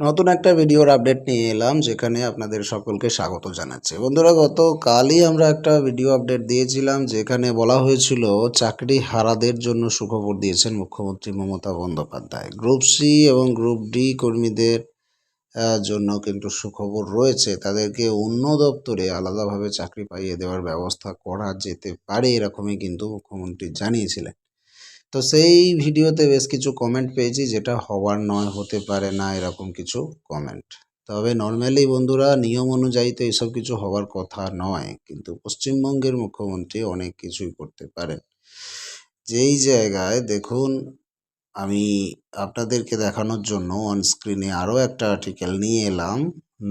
নতুন একটা ভিডিওর আপডেট নিয়ে এলাম, যেখানে আপনাদের সকলকে স্বাগত জানাচ্ছি। বন্ধুরা, গতকালই আমরা একটা ভিডিও আপডেট দিয়েছিলাম, যেখানে বলা হয়েছিল চাকরি হারাদের জন্য সুখবর দিয়েছেন মুখ্যমন্ত্রী মমতা বন্দ্যোপাধ্যায়। গ্রুপ সি এবং গ্রুপ ডি কর্মীদের জন্য কিন্তু সুখবর রয়েছে। তাদেরকে অন্য দপ্তরে আলাদাভাবে চাকরি পাইয়ে দেওয়ার ব্যবস্থা করা যেতে পারে, এরকমই কিন্তু মুখ্যমন্ত্রী জানিয়েছিলেন। তো সেই ভিডিওতে বেশ কিছু কমেন্ট পেয়েছি, যেটা হওয়ার নয়, হতে পারে না, এরকম কিছু কমেন্ট তবে নর্মালি বন্ধুরা নিয়ম অনুযায়ী তো এসব কিছু হওয়ার কথা নয়, কিন্তু পশ্চিমবঙ্গের মুখ্যমন্ত্রী অনেক কিছুই করতে পারেন। যেই জায়গায় দেখুন, আমি আপনাদেরকে দেখানোর জন্য অন স্ক্রিনে আরও একটা আর্টিকেল নিয়ে এলাম।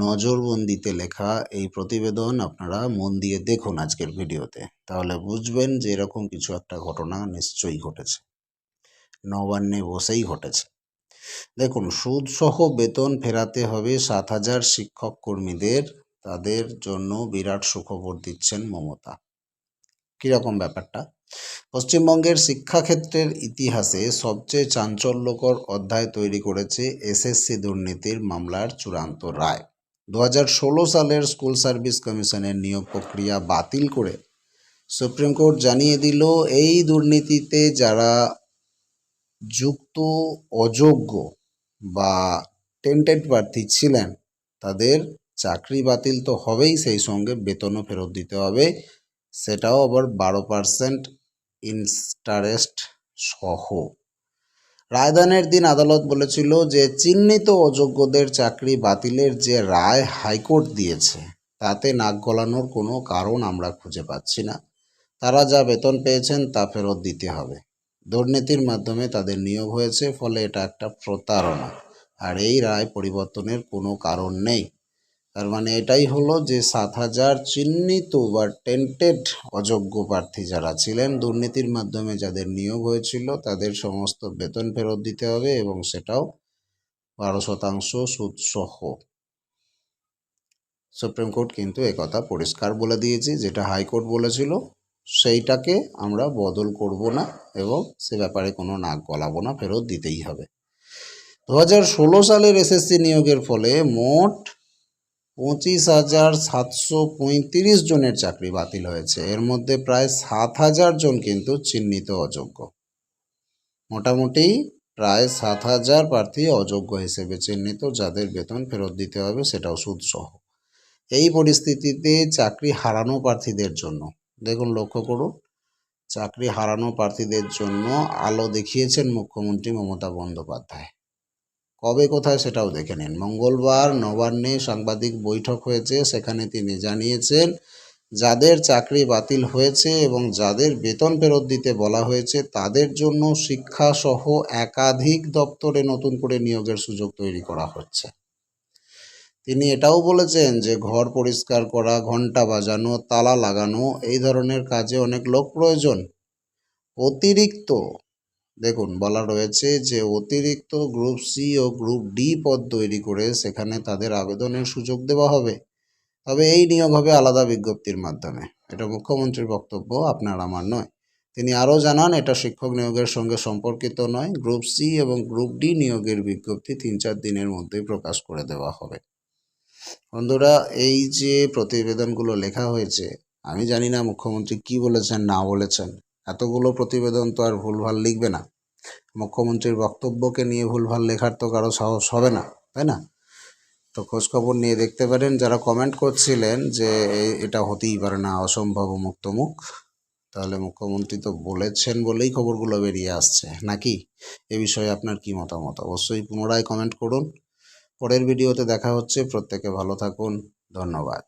নজরবন্দিতে লেখা এই প্রতিবেদন আপনারা মন দিয়ে দেখুন আজকের ভিডিওতে। তাহলে বুঝবেন যে এরকম কিছু একটা ঘটনা নিশ্চয়ই ঘটেছে। নবান্নে বসেই ঘটেছে। দেখুন, সুদসহ বেতন ফেরাতে হবে সাত হাজার শিক্ষক কর্মীদের। তাদের জন্য বিরাট সুখবর দিচ্ছেন মমতা। কীরকম ব্যাপারটা? পশ্চিমবঙ্গের শিক্ষাক্ষেত্রের ইতিহাসে সবচেয়ে চাঞ্চল্যকর অধ্যায় তৈরি করেছে এসএসসি দুর্নীতির মামলার চূড়ান্ত রায়। দু হাজার ষোলো সালের স্কুল সার্ভিস কমিশনের নিয়োগ প্রক্রিয়া বাতিল করে সুপ্রিম কোর্ট জানিয়ে দিল, এই দুর্নীতিতে যারা যুক্ত, অযোগ্য বা টেন্টেড প্রার্থী ছিলেন, তাদের চাকরি বাতিল তো হবেই, সেই সঙ্গে বেতনও ফেরত দিতে হবে। সেটাও আবার বারো পার্সেন্ট ইন্টারেস্ট সহ। রায়দানের দিন আদালত বলেছিল যে, চিহ্নিত অযোগ্যদের চাকরি বাতিলের যে রায় হাইকোর্ট দিয়েছে, তাতে নাক গলানোর কোনো কারণ আমরা খুঁজে পাচ্ছি না। তারা যা বেতন পেয়েছেন, তা ফেরত দিতে হবে। দুর্নীতির মাধ্যমে তাদের নিয়োগ হয়েছে, ফলে এটা একটা প্রতারণা। আর এই রায় পরিবর্তনের কোনো কারণ নেই। তার মানে এটাই হলো যে সাত হাজার চিহ্নিত বা টেন্টেড অযোগ্য প্রার্থী যারা ছিলেন, দুর্নীতির মাধ্যমে যাদের নিয়োগ হয়েছিল, তাদের সমস্ত বেতন ফেরত দিতে হবে এবং সেটাও বারো শতাংশ সুদসহ। সুপ্রিম কোর্ট কিন্তু একথা পরিষ্কার বলে দিয়েছে, যেটা হাইকোর্ট বলেছিল। সেইটাকে আমরা বদল করব না এবং সে ব্যাপারে কোনো নাক গলাবো না, ফেরত দিতেই হবে। দু হাজার ষোলো সালের এসএসসি নিয়োগের ফলে মোট পঁচিশ হাজার সাতশো পঁয়ত্রিশ জনের চাকরি বাতিল হয়েছে। এর মধ্যে প্রায় সাত হাজার জন কিন্তু চিহ্নিত অযোগ্য। মোটামুটি প্রায় সাত হাজার প্রার্থী অযোগ্য হিসেবে চিহ্নিত, যাদের বেতন ফেরত দিতে হবে সেটাও সুদসহ। এই পরিস্থিতিতে চাকরি হারানো প্রার্থীদের জন্য দেখুন, লক্ষ্য করুন, চাকরি হারানো প্রার্থীদের জন্য আলো দেখিয়েছেন মুখ্যমন্ত্রী মমতা বন্দ্যোপাধ্যায়। কবে কোথায় সেটাও দেখে নিন। মঙ্গলবার নবান্নে সাংবাদিক বৈঠক হয়েছে, সেখানে তিনি জানিয়েছেন, যাদের চাকরি বাতিল হয়েছে এবং যাদের বেতন ফেরত দিতে বলা হয়েছে, তাদের জন্য শিক্ষাসহ একাধিক দপ্তরে নতুন করে নিয়োগের সুযোগ তৈরি করা হচ্ছে। তিনি এটাও বলেছেন যে ঘর পরিষ্কার করা ঘণ্টা বাজানো, তালা লাগানো, এই ধরনের কাজে অনেক লোক প্রয়োজন। অতিরিক্ত, দেখুন, বলা রয়েছে যে অতিরিক্ত গ্রুপ সি ও গ্রুপ ডি পদ তৈরি করে সেখানে তাদের আবেদনের সুযোগ দেওয়া হবে। তবে এই নিয়োগ হবে আলাদা বিজ্ঞপ্তির মাধ্যমে। এটা মুখ্যমন্ত্রীর বক্তব্য, আপনার আমার নয়। তিনি আরও জানান, এটা শিক্ষক নিয়োগের সঙ্গে সম্পর্কিত নয়। গ্রুপ সি এবং গ্রুপ ডি নিয়োগের বিজ্ঞপ্তি তিন চার দিনের মধ্যেই প্রকাশ করে দেওয়া হবে। বন্ধুরা, এই যে প্রতিবেদনগুলো লেখা হয়েছে, আমি জানি না মুখ্যমন্ত্রী কি বলেছেন, না বলেছেন। এতগুলো প্রতিবেদন তো আর ভুলভাল লিখবে না। মুখ্যমন্ত্রীর বক্তব্যকে নিয়ে ভুলভাল লেখার তো কারও সাহস হবে না, তাই না? তো খোঁজখবর নিয়ে দেখতে পারেন, যারা কমেন্ট করছিলেন যে এটা হতেই পারে না, অসম্ভব মুক্ত মুখ তাহলে মুখ্যমন্ত্রী তো বলেছেন বলেই খবরগুলো বেরিয়ে আসছে, নাকি? এ বিষয়ে আপনার কি মতামত? অবশ্যই পুনরায় কমেন্ট করুন। পরের ভিডিওতে দেখা হচ্ছে। প্রত্যেকে ভালো থাকুন। ধন্যবাদ।